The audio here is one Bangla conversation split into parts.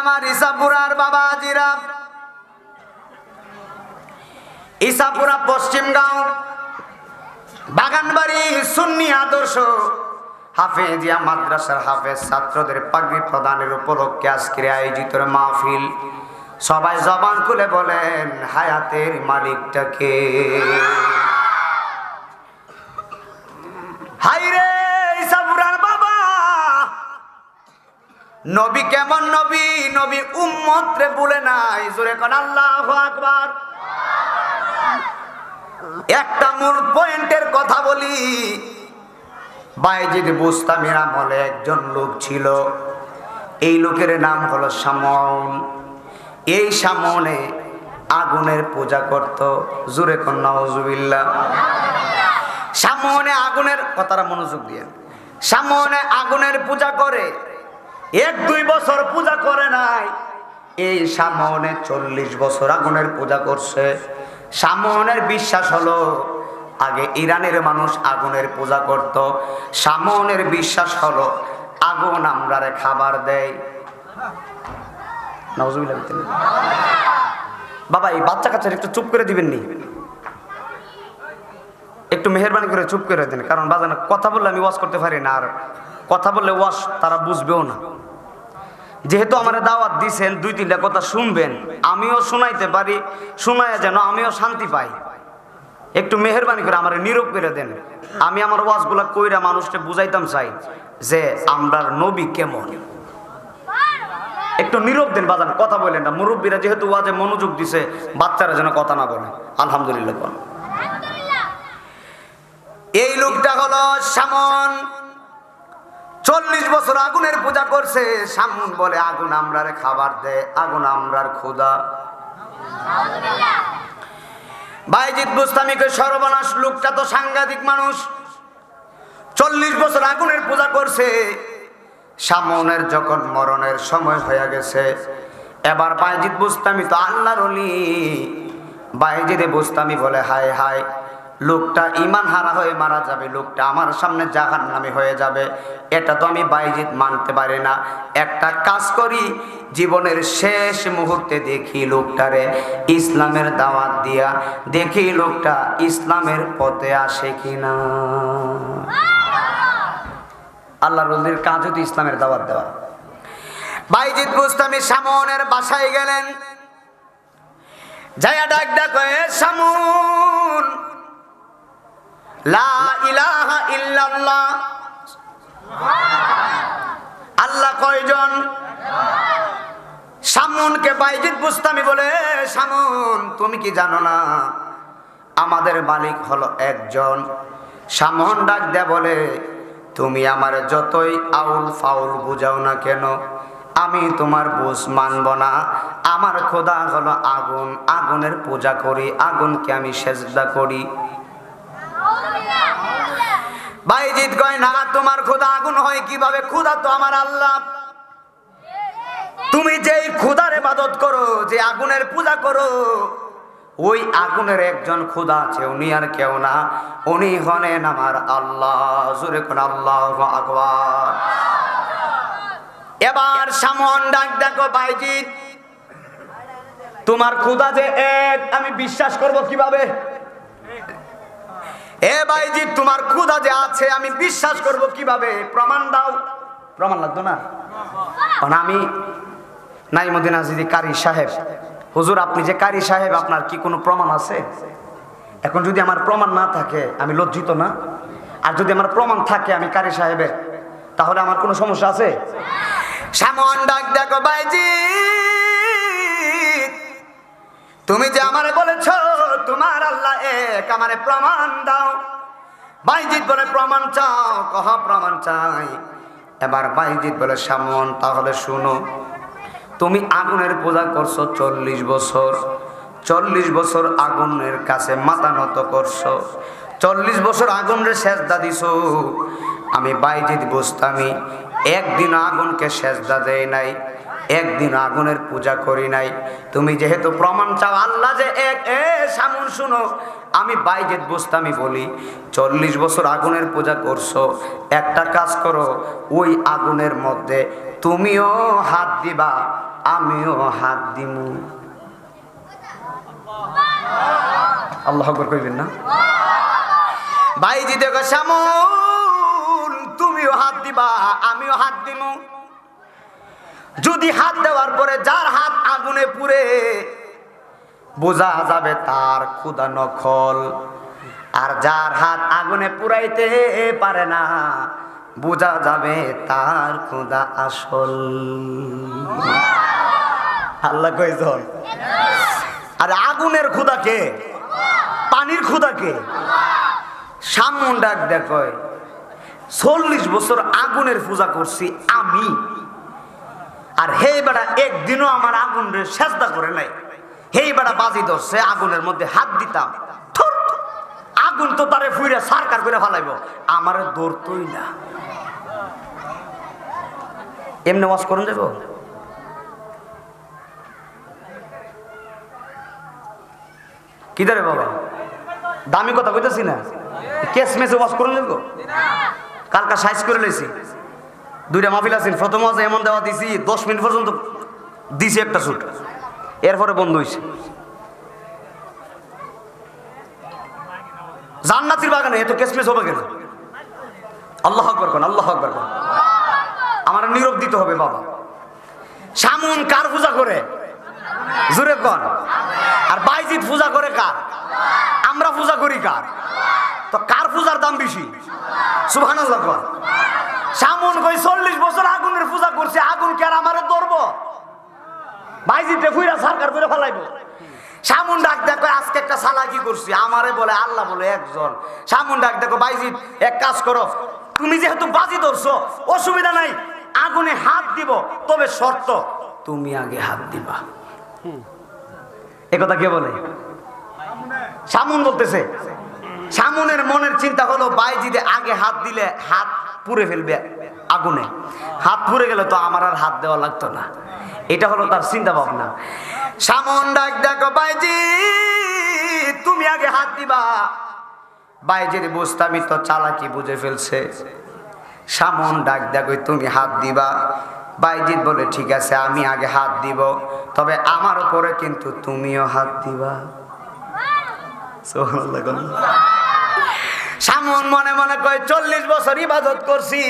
আমার ইসাপুরার বাবা জিরা ইসাপুরা পশ্চিম গাঁও বাগানবাড়ি সুন্নি আদর্শ। হাফেজিয়া মাদ্রাসার হাফেজ ছাত্রদের পাগড়ি প্রদানের উপলক্ষে আজকের আয়োজিত মাহফিল। সবাই জবান খুলে বলেন, হায়াতের মালিকটাকে নবী কেমন নবী? নবী উম্মত রে বলে নাই। জোরে কোন, আল্লাহ আকবার। একটা মূল পয়েন্টের কথা বলি। বাইজিদ বুস্তামির আমলে একজন লোক ছিল। এই লোকের নাম হলো সামন এই সামনে আগুনের পূজা করত। জুরে কন্যা হজুবিল্লা সামনে আগুনের, কথাটা মনোযোগ দিয়ে। সামনে আগুনের পূজা করে। এক, দুই বছর পূজা করে নাই। এই সামনে চল্লিশ বছর আগুনের পূজা করছে। সামনের বিশ্বাস হলো, আগে ইরানের মানুষ আগুনের পূজা করত। সামনের বিশ্বাস হলো, আগুন আমরারে খাবার দেয় বাবা, এই বাচ্চা কাচ্চার একটু চুপ করে দিবেন নি? একটু মেহরবানি করে চুপ করে দেন, কারণ বাজানো, কথা বললে আমি ওয়াশ করতে পারি না, আর কথা বললে ওয়াশ তারা বুঝবেও না। যেহেতু আমার দাওয়াত দিছেন দুই তিনটা কথা শুনবেন। আমিও শোনাইতে পারি শোনায় যেন আমিও শান্তি পাই। একটু মেহরবানি করে আমার নীরব করে দেন। আমি আমার ওয়াজগুলা কইরা মানুষকে বুঝাইতাম চাই যে আমরার নবী কেমন। একটু নীরব দেন বাজান কথা বলেন না। মুরব্বীরা যেহেতু ওয়াজে মনোযোগ দিছে বাচ্চারা যেন কথা না বলে। আলহামদুলিল্লাহ। এই লোকটা হলো সামন চল্লিশ বছর আগুনের পূজা করছে সামন বলে, আগুন আমরার খাবার দেয় আগুন আমরার ক্ষুদা বাইজিৎ বুস্তামিকে সর্বনাশ, লোকটা তো সাংঘাতিক মানুষ। চল্লিশ বছর আগুনের পূজা করছে সামনের যখন মরণের সময় হয়ে গেছে, এবার বাইজিৎ বুস্তামি তো আল্লাহর অলি। বাইজিদে বুস্তামি বলে, হায় হায় লোকটা ইমান হারা হয়ে মারা যাবে, লোকটা আমার সামনে জাহান নামে হয়ে যাবে। এটা তো আমি বাইজিৎ মানতে পারি না। একটা কাজ করি, জীবনের শেষ মুহূর্তে দেখি লোকটারে ইসলামের দাওয়াত দিয়া, দেখি লোকটা ইসলামের পথে আসে কিনা। আল্লাহ রলির কাজ হতো ইসলামের দাওয়াত দেওয়া। বাইজিৎ বুস্তামি সামনের বাসায় গেলেন। যাইয়া ডাক ডাক সামুন লা ইলাহা আল্লাহ কয়জন? সামুনকে বাইজিৎ বুস্তামি বলে, সামুন, তুমি কি জানো না? আমাদের মালিক হলো একজন। সামন ডাক দেয়া বলে, তুমি আমার যতই আউল ফাউল বুঝাও না কেন, আমি তোমার বুঝ মানব না। আমার খোদা হলো আগুন। আগুনের পূজা করি, আগুনকে আমি সেজদা করি। বাইজিৎ কয় না, তোমার খোদা আগুন হয় কীভাবে? খোদা তো আমার আল্লাহ। তুমি যেই খুদার ইবাদত করো, যে আগুনের পূজা করো, ওই আগুনের একজন খুদা আছে, উনি আর কেউ না। উনি হলেন আমার আল্লাহ। কোন আল্লাহ আকবার। এবার সামন ডাক, দেখো বাইজিৎ তোমার খুদা যে এক, আমি বিশ্বাস করব কীভাবে? এ বাইজি তোমার ক্ষুধা যে আছে, আমি বিশ্বাস করব কীভাবে? প্রমাণ দাও। প্রমাণ লাগতো না? আমি নাইমুদ্দিন আজিদি কারি সাহেব। হুজুর, আপনি যে কারি সাহেব, আপনার কি কোনো প্রমাণ আছে? এখন যদি আমার প্রমাণ না থাকে, আমি লজ্জিত না? আর যদি আমার প্রমাণ থাকে আমি কারি সাহেবের, তাহলে আমার কোনো সমস্যা আছে? সামন ডাক দেখো বাইজি তুমি যে আমারে বলেছ, তোমার আল্লাহ এক, আমারে প্রমাণ দাও। বাইজিৎ বলে, প্রমাণ চাও? কহ, প্রমাণ চাই। এবার বাইজিৎ বলে, সামন, তাহলে শুনো, তুমি আগুনের পূজা করছ চল্লিশ বছর। চল্লিশ বছর আগুনের কাছে মাথা নত করছ। চল্লিশ বছর আগুনের শেষ দিছো। আমি বাইজিৎ বুঝতামি একদিন আগুনকে সেজদা দেয় নাই। একদিন আগুনের পূজা করি নাই। তুমি যেহেতু প্রমাণ চাও, আল্লাহ যে এক, এ, সামুন শুনো। আমি বাইজেদ বুঝতামি বলি, চল্লিশ বছর আগুনের পূজা করছ, একটা কাজ করো, ওই আগুনের মধ্যে তুমিও হাত দিবা, আমিও হাত দিমু। আল্লাহ কইবেন না? বাইজি দেখো শ্যামল তুমিও হাত দিবা, আমিও হাত দিমু। যদি হাত দেওয়ার পরে যার হাত আগুনে পুড়ে, বোঝা যাবে তার ক্ষুদা নখল। আর যার হাত আগুনে পুরাইতে পারে না, বোঝা যাবে তার ক্ষুদা আসল। আল্লাহ কইজন আর আগুনের ক্ষুদা কে? পানির ক্ষুদা কে? সামন ডাক দেখয়, চল্লিশ বছর আগুনের পূজা করছি আমি। আর হে বেড়া একদিনও আমার আগুন সেজদা করে নাই। হেই বেড়া বাজি ধরছে, আগুনের মধ্যে হাত দিতাম। আগুন তো তারে ফুইরে সারকার করে ফেলাইব। আমার দৌড়তই না। এমনি ওয়াশ করুন যাব? কি ধরে বাবা? দামি কথা কইতেছি না? কেস মেসে ওয়াশ করে নেব কালকা সাইজ করে লইছি। দুইটা মাহফিল আছেন। প্রথম ওয়াজ এমন দেওয়া দিছি, দশ মিনিট পর্যন্ত দিছি একটা শুট এরপরে বন্ধ হয়েছে জান্নাতির বাগানে এত কেসমেস হবে কেন? আল্লাহ আকবর কোন, আল্লাহ আকবর কোন। আমার নীরব দিতে হবে বাবা। সামুন কার পূজা করে? জুরে কন আর বাইজিৎ পূজা করে কার? আমরা পূজা করি কার? তো কার পূজার দাম বেশি? সুহান সামুন কই চল্লিশ বছর আগুনের পূজা করছে, আগুন কে আর আমারে ধরবো? বাইজিতে ফুইরা সরকার করে ফেলাইবো। সামুন ডাক দেখো, আজকে একটা সালাকি করছি? আমারে বলে, আল্লাহ বলে একজন। সামুন ডাক দেখো বাইজিৎ এক কাজ করো। তুমি যেহেতু বাজি ধরছো, অসুবিধা নাই, আগুনে হাত দিব, তবে শর্ত, তুমি আগে হাত দিবা। একথা কে বলে? সামুন বলতেছে, সামুনের মনের চিন্তা হলো বাইজিদে আগে হাত দিলে হাত পুড়ে ফেলবে আগুনে। হাত পুড়ে গেলে তো আমার আর হাত দেওয়া লাগতো না। এটা হলো তার চিন্তা ভাবনা সামন ডাক দেখো বাইজি, তুমি আগে হাত দিবা। বাইজির বুঝতামি তো চালাকি বুঝে ফেলছে। সামন ডাক দেখো, তুমি হাত দিবা। বাইজিৎ বলে, ঠিক আছে, আমি আগে হাত দিব। তবে আমার উপরে কিন্তু তুমিও হাত দিবা। সামন মনে মনে কয়, চল্লিশ বছর ইবাদত করছি।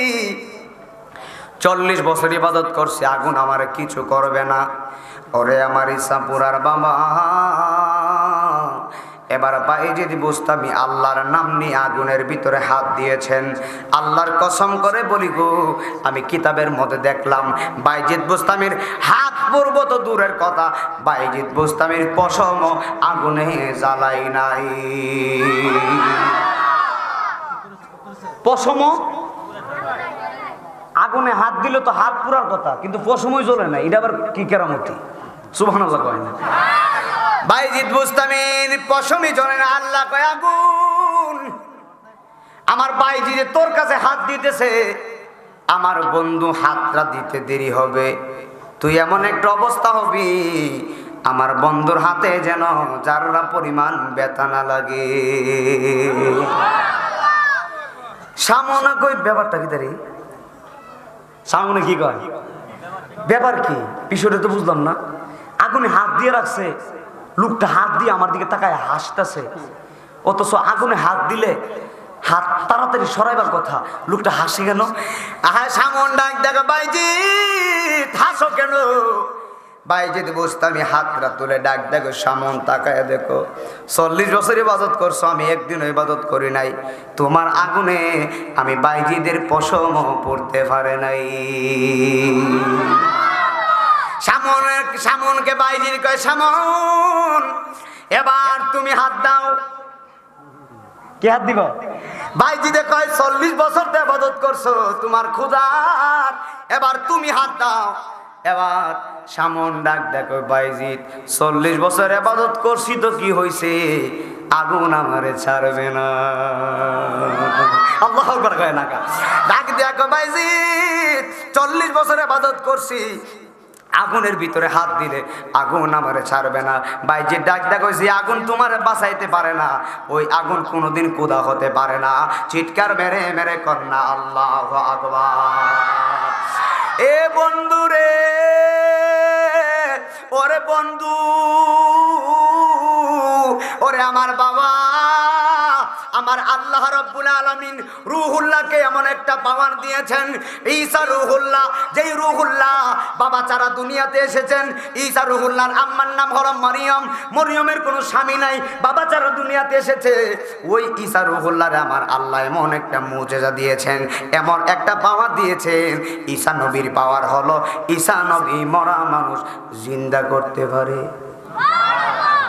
চল্লিশ বছর ইবাদত করছি, আগুন আমার কিছু করবে না। ওরে আমার ইসাপুরার বাবা। এবার পাই যদি বুঝতামি আল্লাহর নাম নিয়ে আগুনের ভিতরে হাত দিয়েছেন। আল্লাহর কসম করে বলি গো, আমি কিতাবের মধ্যে দেখলাম বাইজিৎ বুস্তামির হাত পূর্ব তো দূরের কথা। বাইজিৎ বুস্তামির পশম আগুনে জ্বালাই নাই। পশম? আগুনে হাত দিলে তো হাত পুরার কথা, কিন্তু পশমই জ্বলে না, এটা আবার কি কেরামতি? সুবহানাল্লাহ কয় না। বাইজিৎ বুস্তামির পশমই জ্বলে না, আল্লাহ কয়, আগুন! আমার বাইজি যে তোর কাছে হাত দিতেছে, আমার বন্ধু হাতটা দিতে দেরি হবে। তুই এমন একটা অবস্থা হবি, আমার বন্ধুর হাতে যেন যারা পরিমাণ বেতানা লাগে। সামনে কই ব্যাপারটা কি দাঁড়ি সামনে কি কয়? ব্যাপার কি? বিষয়টা তো বুঝলাম না। আগুনে হাত দিয়ে রাখছে। লোকটা হাত দিয়ে আমার দিকে তাকায়, হাসতেছে। অথচ আগুনে হাত দিলে হাত তাড়াতাড়ি সরাইবার কথা। লোকটা হাসি কেন? আহা সামন ডাক দেখো বাইজি, হাসো কেন? বাইজিৎ বসতে আমি হাতটা তুলে ডাক দেখো সামন তাকায় দেখো। চল্লিশ বছর ইবাদত করছ আমি একদিন ইবাদত করি নাই। তোমার আগুনে আমি বাইজিদের পশম পড়তে পারে নাই। সামন সামনকে বাইজির কয় সামন এবার তুমি হাত দাও। কে হাত দিব? বাইজিদে কয় চল্লিশ বছর তো আবাদত করছ তোমার ক্ষুধার এবার তুমি হাত দাও। এবার সামন ডাক দেখো বাইজিৎ, চল্লিশ বছর আবাদত করছি তো কি হয়েছে আগুন আমারে ছাড়বে না। আল্লাহ। ডাক ভাইজি চল্লিশ বছর আবাদত করছি। আগুনের ভিতরে হাত দিলে আগুন আমারে ছাড়বে না। বাইজি ডাক ডাক যে আগুন তোমারে বাঁচাইতে পারে না। ওই আগুন কোনোদিন কুদা হতে পারে না। চিৎকার মেরে মেরে কন্যা, আল্লাহ আকবার। এ বন্ধু রে ওরে বন্ধু ওরে আমার বাবা। আমার আল্লাহ রব্বুল আলমিন রুহুল্লাহকে এমন একটা পাওয়ার দিয়েছেন, ঈসা রুহুল্লাহ। যেই রুহুল্লাহ বাবা চারা দুনিয়াতে এসেছেন, ঈসা রুহুল্লাহর আম্মার নাম হলো মরিয়ম। মরিয়মের কোনো স্বামী নাই, বাবা চারা দুনিয়াতে এসেছে, ওই ঈসা রুহুল্লাহরে আমার আল্লাহ এমন একটা মুজেজা দিয়েছেন, এমন একটা পাওয়ার দিয়েছেন। ঈসা নবীর পাওয়ার হলো, ঈসা নবী মরা মানুষ জিন্দা করতে পারে।